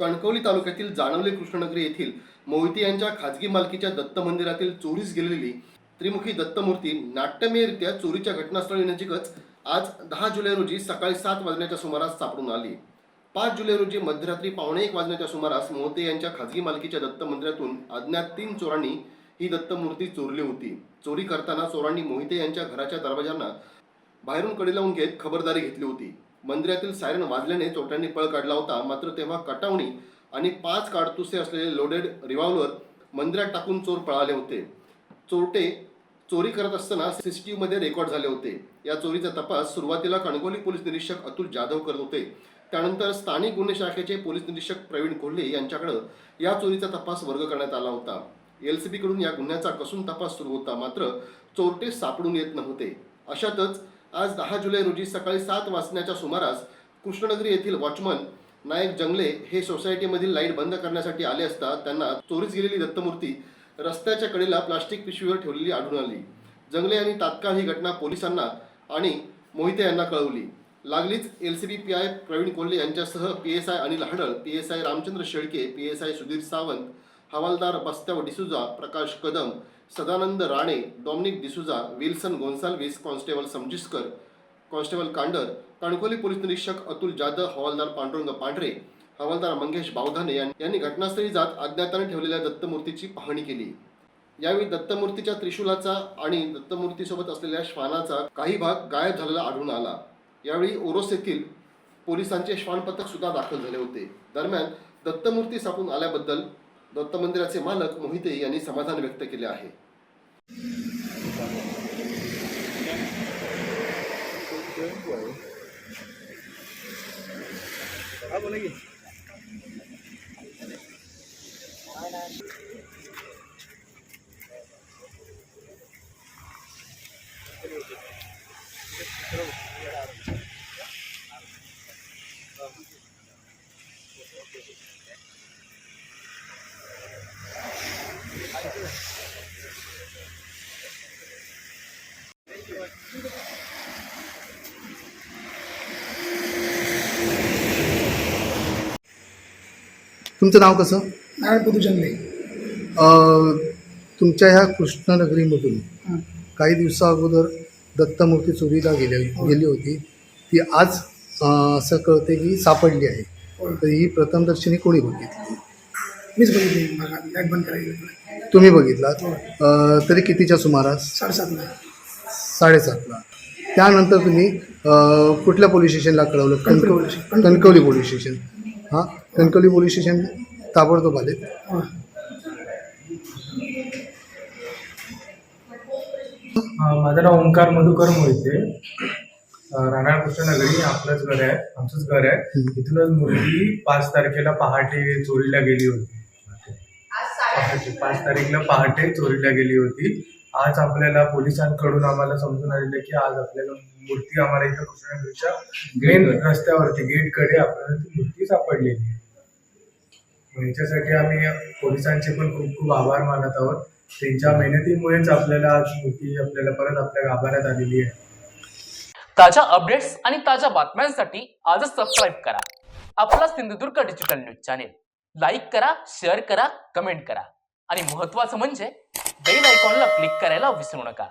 कणकवली तालुक्यातील जाणवले कृष्णनगरी येथील मोहिते यांच्या खाजगी मालकीच्या दत्त मंदिरातील चोरीस गेलेली त्रिमुखी दत्तमूर्ती नाट्यमयरित्या चोरीच्या घटनास्थळी नजीकच आज दहा जुलै रोजी सकाळी सात वाजण्याच्या सुमारास सापडून आली. पाच जुलै रोजी मध्यरात्री पावणे एक वाजण्याच्या सुमारास मोहते यांच्या खाजगी मालकीच्या दत्त मंदिरातून अज्ञात तीन चोरांनी ही दत्तमूर्ती चोरली होती. चोरी करताना चोरांनी मोहिते यांच्या घराच्या दरवाजांना बाहेरून कडी लावून घेत खबरदारी घेतली होती. मंदिरातील सायरन वाजल्याने चोरट्यांनी पळ काढला होता. मात्र तेव्हा कटावणी आणि पाच काडतुसे असलेले लोडेड रिव्हॉल्वर मंदिरात टाकून चोर पळाले होते. चोरटे चोरी करत असताना सीसीटीव्ही मध्ये रेकॉर्ड झाले होते. या चोरीचा तपास सुरुवातीला कणगोली पोलीस निरीक्षक अतुल जाधव करत होते. त्यानंतर स्थानिक गुन्हे शाखेचे पोलीस निरीक्षक प्रवीण कोल्हे यांच्याकडे या चोरीचा तपास वर्ग करण्यात आला होता. एल सी कडून या गुन्ह्याचा कसून तपास सुरू होता. मात्र चोरटे सापडून येत नव्हते. अशातच आज दहा जुलै रोजी सकाळी सात वाजण्याच्या सुमारास कृष्णनगरी येथील वॉचमन नायक जंगले हे सोसायटीमधील लाइट बंद करण्यासाठी आले असता त्यांना चोरीस गेलेली दत्तमूर्ती रस्त्याच्या कडेला प्लास्टिक पिशवीवर ठेवलेली आढळून आली. जंगले यांनी तात्काळ ही घटना पोलिसांना आणि मोहिते यांना कळवली. लागलीच L C D P I Pravin Kolhe यांच्यासह P S I Anil Hadal P S I Ramchandra Shelke P S I Sudhir Sawant हवालदार Bastyav D'Souza Prakash Kadam Sadanand Rane Dominic D'Souza Wilson Gonsalves constable Samjiskar constable Kandar Kankavli police निरीक्षक अतुल जाधव हवालदार पांडुरंग पांढरे हवालदार मंगेश बावधाने यांनी घटनास्थळी जात अज्ञाताने ठेवलेल्या दत्तमूर्तीची पाहणी केली. यावेळी दत्तमूर्तीच्या त्रिशूलाचा आणि दत्तमूर्तीसोबत असलेल्या श्वानाचा काही भाग गायब झालेला आढळून आला. यावेळी ओरोस येथील पोलिसांचे श्वान पथक सुद्धा दाखल झाले होते. दरम्यान दत्तमूर्ती सापडून आल्याबद्दल दत्त मंदिराचे मालक मोहिते यांनी समाधान व्यक्त केले आहे. तुमचं नाव कसं? नारायणपती जंगले. तुमच्या ह्या कृष्णनगरीमधून हां. काही दिवसा अगोदर दत्तमूर्ती चोरीला गेली गेली होती. ती आज असं कळते की सापडली आहे. होय. तर ही प्रथमदर्शनी कोणी बघितली? मीच बघितली तुम्ही बघितलात. अ, तरी कितीच्या सुमारास? साडेसातला साडेसातला त्यानंतर तुम्ही कुठल्या पोलीस स्टेशनला कळवलं? कणकवली कणकव- पोलीस स्टेशन. हां कणकवली पोलीस स्टेशन ताबडतोब आले. माझं नाव ओंकार मधुकर मोहिते. राहणार कृष्णनगरी आपलंच घर आहे आमचंच घर आहे. इथूनच मुलगी पाच तारखेला पहाटे चोरीला गेली होती. पहाटे पाच तारीखला पहाटे चोरीला गेली होती. आज आपल्याला पोलिसांकडून आम्हाला समजून आलेलं की आज आपल्याला मूर्ती आम्हाला इथं कृष्णनगरीच्या मेन रस्त्यावरती गेटकडे आपल्याला ती मूर्ती सापडलेली आहे. याच्यासाठी आम्ही पोलिसांचे पण खूप खूप आभार मानत आहोत. त्यांच्या मेहनतीमुळेच आपल्याला आज मूर्ती आपल्याला परत आपल्या गाभाऱ्यात आलेली आहे. ताज्या अपडेट्स आणि ताज्या बातम्यांसाठी आजच सबस्क्राईब करा. आपला Sindhudurg digital news channel like करा शेअर करा कमेंट करा. आणि महत्त्वाचं म्हणजे बेल आयकॉनला क्लिक करायला विसरू नका.